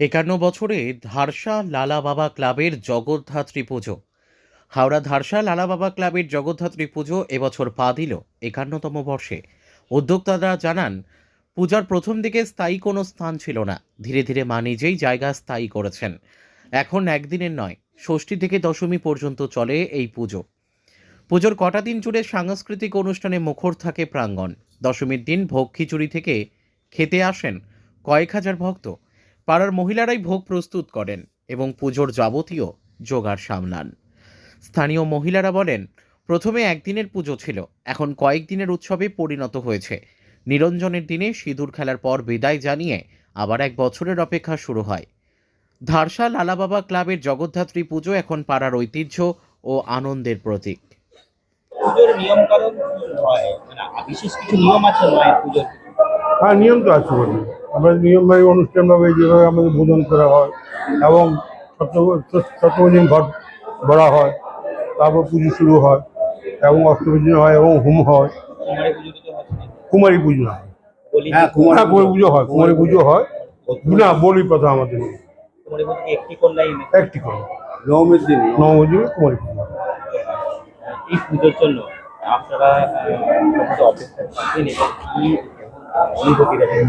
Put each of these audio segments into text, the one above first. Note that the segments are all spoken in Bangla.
একান্ন বছরে ধারসা লালা বাবা ক্লাবের জগদ্ধাত্রী পুজো। হাওড়া ধারসা লালা বাবা ক্লাবের জগদ্ধাত্রী পুজো এবছর পা দিল একান্নতম বর্ষে। উদ্যোক্তারা জানান, পূজার প্রথম দিকে স্থায়ী কোনো স্থান ছিল না। ধীরে ধীরে মা নিজেই জায়গা স্থায়ী করেছেন। এখন একদিনের নয়, ষষ্ঠী থেকে দশমী পর্যন্ত চলে এই পুজো। পুজোর কটা দিন জুড়ে সাংস্কৃতিক অনুষ্ঠানে মুখর থাকে প্রাঙ্গণ। দশমীর দিন ভোগ খিচুড়ি থেকে খেতে আসেন কয়েক হাজার ভক্ত। পাড়ার মহিলারাই ভোগ প্রস্তুত করেন এবং পুজোর যাবতীয় জোগাড় সামলান। স্থানীয় মহিলারা বলেন প্রথমে একদিনের পুজো ছিল এখন কয়েকদিনের উৎসবে পরিণত হয়েছে। নিরঞ্জনের দিনে সিঁদুর খেলার পর বিদায় জানিয়ে আবার এক বছরের অপেক্ষা শুরু হয়। ধারসা লালাবাবা ক্লাবের জগদ্ধাত্রী পুজো এখন পাড়ার ঐতিহ্য ও আনন্দের প্রতীক। পুজোর নিয়ম কারণ হয়? মানে বিশেষ কিছু নিয়ম আছে মায়ের পুজোর? হ্যাঁ নিয়ম তো আছে আমরা নিয়মবাহী অনুষ্ঠানভাবে যেভাবে আমাদের ভোজন করা হয় এবং সপ্তমী দিন ঘট ভরা হয় তারপর পুজো শুরু হয় এবং অষ্টমী হয় এবং হোম হয়। কুমারী পুজো না। পুজো হয় হ্যাঁ কুমারী পুজো হয় কুমারী পুজো হয়। না বলি কথা আমাদের। একটি নবমীর দিন। নবমী কুমারী পুজো এই পুজোর জন্য আপনারা অপেক্ষা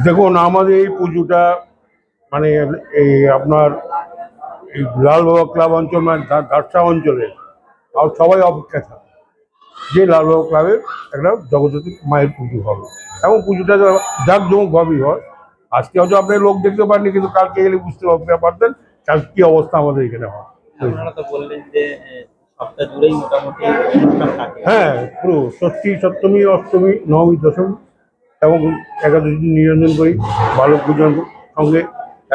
দেখুন আমাদের এই পুজোটা মানে এই আপনার এই লালবাবা ক্লাব অঞ্চল মানে ধারসা অঞ্চলে আর সবাই অপেক্ষা থাকে। যে লালবাবা ক্লাবের একটা জগদ্ধাত্রী মায়ের পুজো হবে। এবং পুজোটা জাঁকজমকভাবেই হয়। আজকে হয়তো আপনি লোক দেখতে পারেননি কিন্তু কালকে গেলে বুঝতে পারতে- পারতেন কাল কী অবস্থা আমাদের এখানে হয়। হ্যাঁ পুরো ষষ্ঠী সপ্তমী অষ্টমী নবমী দশমী এবং একাদশী দিন নিরঞ্জন করি বালক পূজন সঙ্গে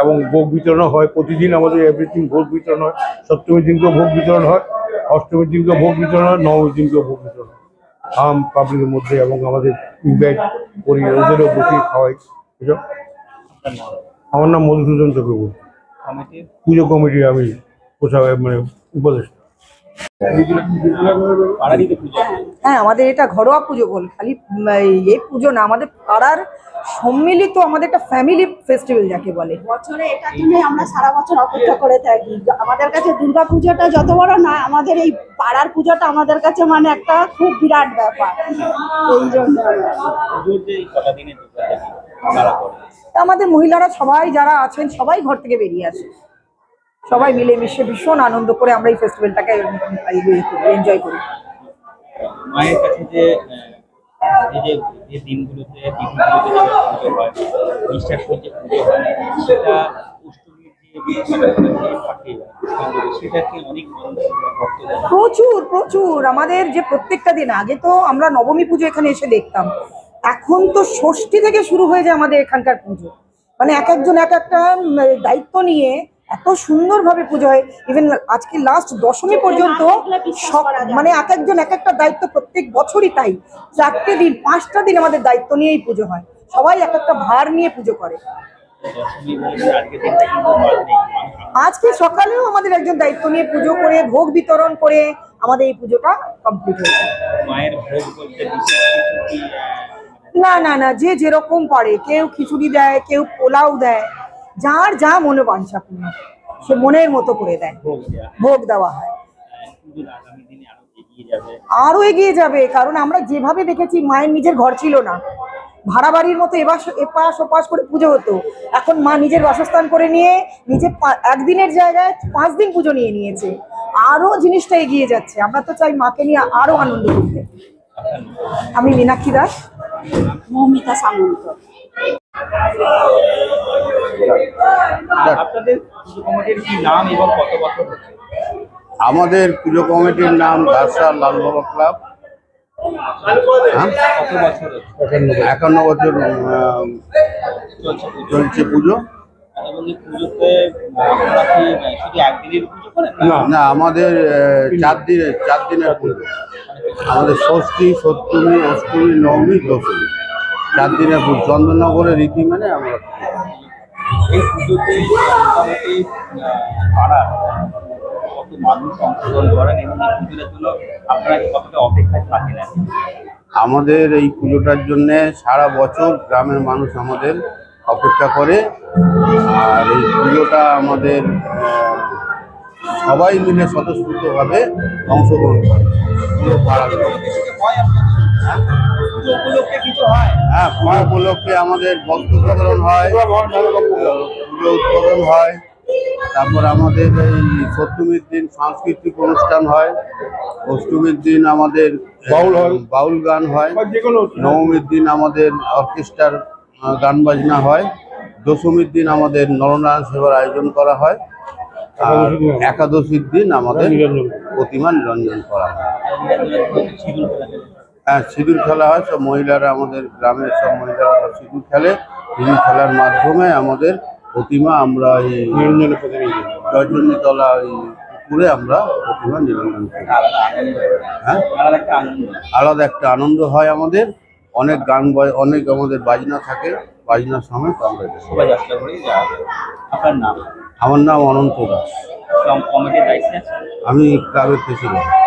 এবং ভোগ বিতরণ হয়। প্রতিদিন আমাদের এভরিথিং ভোগ বিতরণ হয়। সপ্তমীর দিনকেও ভোগ বিতরণ হয়। অষ্টমীর দিনকেও ভোগ বিতরণ হয়। নবমীর দিনকেও ভোগ বিতরণ হয়। আম পাবলিকের মধ্যে এবং আমাদের ইনভাইট করি ওদেরও বসিয়ে খাওয়াই। এসব আমার নাম মধুসূদন চক্রবর্তী। পুজো কমিটির আমি কোথাও মানে উপদেষ্টা। হ্যাঁ আমাদের এটা ঘরোয়া পুজো বল খালি এই- পুজো না আমাদের পাড়ার সম্মিলিত আমাদের একটা ফ্যামিলি ফেস্টিভ্যাল যাকে বলে। বছরে এটার জন্য আমরা সারা বছর অপেক্ষা করে থাকি। আমাদের কাছে দুর্গা পুজোটা যত বড় না আমাদের এই পাড়ার পুজোটা আমাদের কাছে মানে একটা খুব বিরাট ব্যাপার। এই জন্য আমাদের মহিলারা সবাই যারা আছেন সবাই ঘর থেকে বেরিয়ে আসে। সবাই মিলেমিশে ভীষণ আনন্দ করে আমরা এই ফেস্টিভ্যালটাকে এনজয় করি। মায়ের কাছে যে যে দিনগুলোতে তিথিগুলোতে যে পুজো হয় যে পুজো হয়, সেটা প্রচুর প্রচুর। আমাদের যে প্রত্যেকটা দিন, আগে তো আমরা নবমী পুজো এখানে এসে দেখতাম। এখন তো ষষ্ঠী থেকে শুরু হয়ে যায় আমাদের এখানকার পুজো। মানে এক একজন এক একটা দায়িত্ব নিয়ে এত সুন্দরভাবে পুজো হয়। ইভেন আজকে লাস্ট দশমী পর্যন্ত সব মানে এক একজন এক একটা দায়িত্ব প্রত্যেক বছরই তাই। চারটে দিন পাঁচটা দিন আমাদের দায়িত্ব নিয়েই পুজো হয়। সবাই এক একটা ভার নিয়ে পুজো করে। আজকে সকালেও আমাদের একজন দায়িত্ব নিয়ে পুজো করে ভোগ বিতরণ করে আমাদের এই পুজোটা কমপ্লিট হয়েছে না না না যে যেরকম পারে। কেউ খিচুড়ি দেয় কেউ পোলাও দেয়। যার যা মনে বাঞ্ছা পূর্ণ সে মনের মতো করে দেয়। ভোগ দেওয়া হয়। দিনে আরও এগিয়ে যাবে। কারণ আমরা যেভাবে দেখেছি মায়ের নিজের ঘর ছিল না। ভাড়া বাড়ির মতো এবার এপাশ ওপাশ করে পুজো হতো। এখন মা নিজের বাসস্থান করে নিয়ে নিজে পা- একদিনের জায়গায় পাঁচ দিন পুজো নিয়ে নিয়েছে। আরও জিনিসটা এগিয়ে যাচ্ছে। আমরা তো চাই মাকে নিয়ে আরও আনন্দ করতে। আমি মীনাক্ষী দাস। মৌমিতা সামন্ত। আপনাদের কমিটির কি নাম এবং কত বছর আমাদের পুজো কমিটির নাম দাসা লাল বাবা ক্লাব। হ্যাঁ? কত একান্ন বছর চলছে পুজো। পুজো। করেন না? আমাদের চার দিনের চার দিনের পুজো। আমাদের ষষ্ঠী সপ্তমী অষ্টমী নবমী দশমী। চার দিনের পুজো। চন্দননগরের রীতি মানে আমরা এই পুজোতে মোটামুটি পাড়ার কত মানুষ অংশগ্রহণ করেন এবং এই পুজোর জন্য আপনারা কতটা অপেক্ষায় থাকেন? আমাদের এই পুজোটার জন্যে সারা বছর গ্রামের মানুষ আমাদের অপেক্ষা করে। আর এই পুজোটা আমাদের সবাই মিলে স্বতঃস্ফূর্তভাবে অংশগ্রহণ করে। পুরো পাড়ার হয় উপলক্ষে কিছু হয়? হ্যাঁ পুজো উপলক্ষে আমাদের বস্ত্র উৎপাদন হয় পুজো উৎপাদন হয় তারপর আমাদের এই সপ্তমীর দিন সাংস্কৃতিক অনুষ্ঠান হয় অষ্টমীর দিন আমাদের বাউল হয়। বাউল গান হয় নবমীর দিন আমাদের অর্কেস্ট্রার গান বাজনা হয় দশমীর দিন আমাদের নরনারায়ণ সেবার আয়োজন করা হয় আর একাদশীর দিন। আমাদের প্রতিমা নিরঞ্জন করা হয়। হ্যাঁ সিঁদুর খেলা হয়। সব মহিলারা আমাদের গ্রামের সব মহিলারা সব সিঁদুর খেলে। সিঁদুর খেলার মাধ্যমে আমাদের প্রতিমা আমরা এই জয়চন্ডীতলা ওই পুকুরে আমরা প্রতিমা নিরঞ্জন করি। হ্যাঁ? আলাদা একটা আনন্দ হয় আমাদের। অনেক গান অনেক আমাদের বাজনা থাকে। বাজনার সময় আমরা আমার নাম অনন্ত দাস। আমি ক্লাবের প্রেসিডেন্ট।